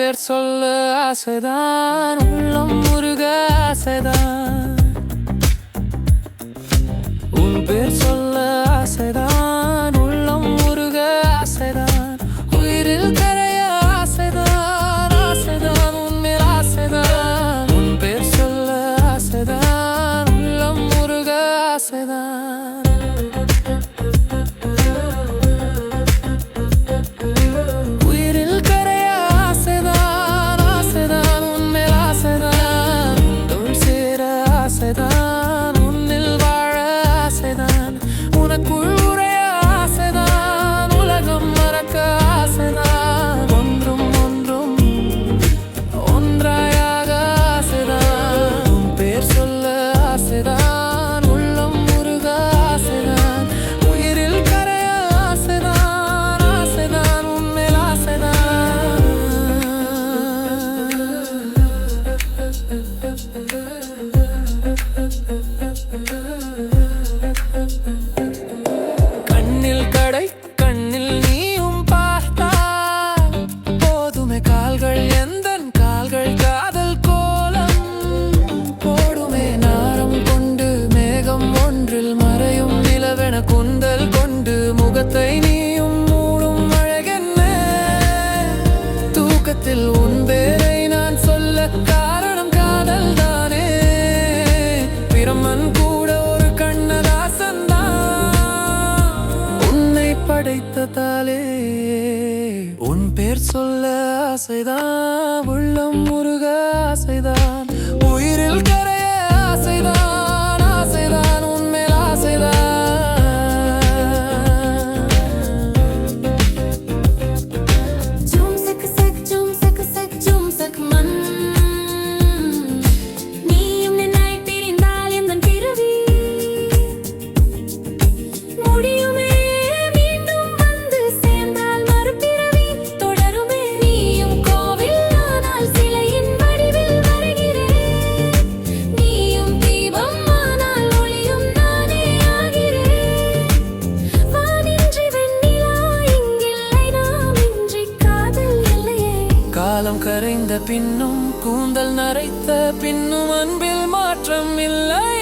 பேர் சொல்ல ஆசைதான் உள்ளம் முருக ஆசைதான். உன் பேர் சொல்ல ஆசைதான் உள்ளம் முருக ஆசைதான். உயிரில் கரைய ஆசைதான் ஆசைதான் உன்மேல் ஆசைதான். உன் பேர் சொல்ல ஆசைதான் உள்ளம் முருக ஆசைதான். வைத்ததாலே உன் பேர் சொல்ல ஆசைதான் உள்ளம் முருக ஆசைதான். உள்ளம் கரைந்த பின்னும் கூந்தல் நரைத்த பின்னும் அன்பில் மாற்றம் இல்லை.